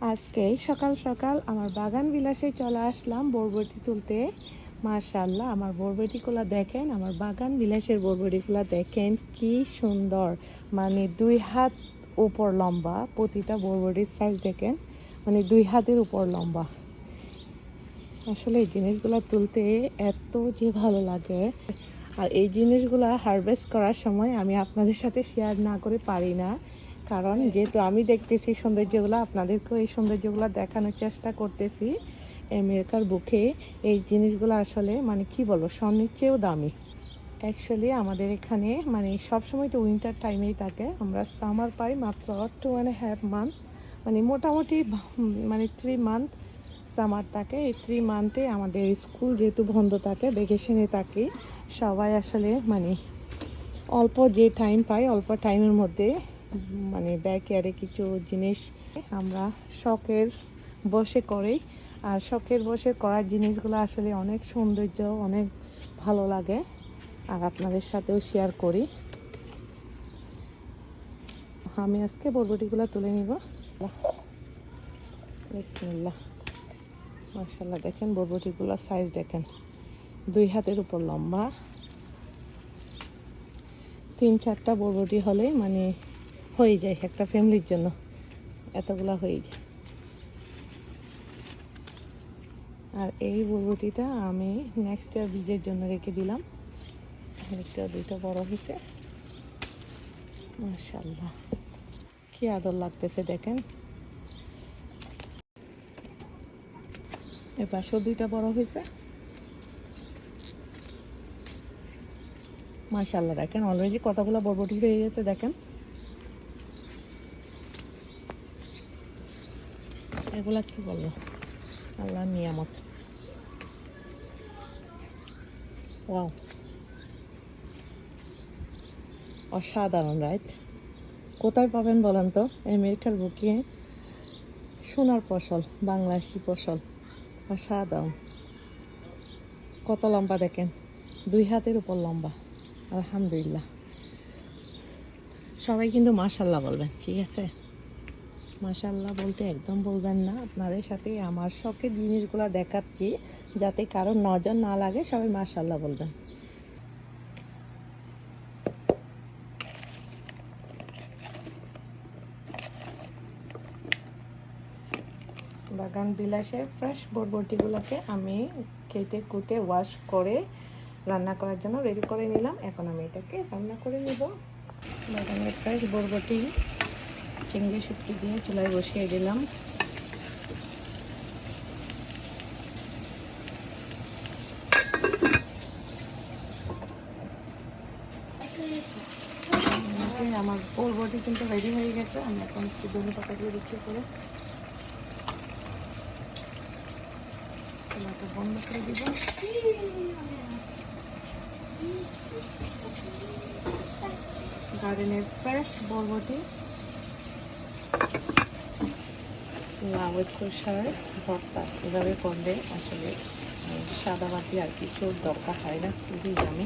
আজকে সকাল সকাল আমার বাগান বিলাসে চলে আসলাম বরবটি তুলতে। মার্শাল্লাহ আমার বরবটিগুলো দেখেন, আমার বাগান বিলাসের বরবটিগুলো দেখেন, কি সুন্দর। মানে দুই হাত উপর লম্বা, প্রতিটা বরবটির সাইজ দেখেন মানে দুই হাতের উপর লম্বা। আসলে এই জিনিসগুলো তুলতে এত যে ভালো লাগে। আর এই জিনিসগুলো হারভেস্ট করার সময় আমি আপনাদের সাথে শেয়ার না করে পারি না। কারণ যেহেতু আমি দেখতেছি সৌন্দর্যগুলো, আপনাদেরকেও এই সৌন্দর্যগুলো দেখানোর চেষ্টা করতেছি আমেরিকার বুকে। এই জিনিসগুলো আসলে মানে কি বলব স্বর্ণের চেয়েও দামি। অ্যাকচুয়ালি আমাদের এখানে মানে সবসময় তো উইন্টার টাইমেই থাকে। আমরা সামার পাই মাত্র টু অ্যান্ড হ্যাফ মান্থ মানে মোটামুটি মানে থ্রি মান্থ সামার থাকে। এই থ্রি মান্থে আমাদের স্কুল যেহেতু বন্ধ থাকে ভ্যাকেশনে থাকি, সবাই আসলে মানে অল্প যে টাইম পাই, অল্প টাইমের মধ্যে মানে ব্যাক ইয়ারে কিছু জিনিস আমরা শখের বসে করি। আর শখের বসে করার জিনিসগুলো আসলে অনেক সৌন্দর্য, অনেক ভালো লাগে। আর আপনাদের সাথেও শেয়ার করি। আমি আজকে বরবটিগুলো তুলে নিব। বিসমিল্লাহ। মার্শাল্লাহ দেখেন বরবটিগুলোর সাইজ দেখেন। দুই হাতের উপর লম্বা। তিন চারটা বরবটি হলে মানে হয়ে যায় একটা ফ্যামিলির জন্য। এতগুলা হয়ে যায়। আর এই বরবটিটা আমি নেক্সট ইয়ার বীজের জন্য রেখে দিলাম। একটা দুইটা বড় হয়েছে। মাশাল্লাহ কি আদর লাগতেছে দেখেন। এ পাশেও দুইটা বড় হয়েছে। মাশাল্লাহ দেখেন অলরেডি কতগুলো বরবটি হয়ে গেছে দেখেন। এগুলা কি বলব? আল্লাহ নিয়ামত। অসাধারণ, রাইট? কোথায় পাবেন বলেন তো? আমেরিকার বুকে সোনার ফসল, বাংলাদেশি ফসল। অসাধারণ। কত লম্বা দেখেন? দুই হাতের উপর লম্বা। আলহামদুলিল্লাহ। সবাই কিন্তু মাশাল্লাহ বলবেন, ঠিক আছে? মাশাল্লাহ বলতে একদম বলবেন না। আপনাদের সাথে আমার শখের জিনিসগুলো দেখাচ্ছি, যাতে কারোর নজর না লাগে, সবাই মাশাল্লাহ বলবেন। বাগান বিলাসের ফ্রেশ বরবটিগুলোকে আমি কেটে কুটে ওয়াশ করে রান্না করার জন্য রেডি করে নিলাম। এখন আমি এটাকে রান্না করে নিব। বাগানের ফ্রেশ বরবটি চিংড়ি শুটকি দিয়ে চুলায় বসিয়ে দিলাম। আমার বরবটি কিন্তু রেডি হয়ে গেছে। আমি এখন একটু ধনে পাতা দিয়ে দিচ্ছি করে চুলাটা বন্ধ করে দিব। গার্ডেনের ফ্রেশ বরবটি লাউয়ের খোসার ভর্তা এভাবে করলে আসলে সাদা বাতি আর কিছু দরকার হয় না, খুবই দামি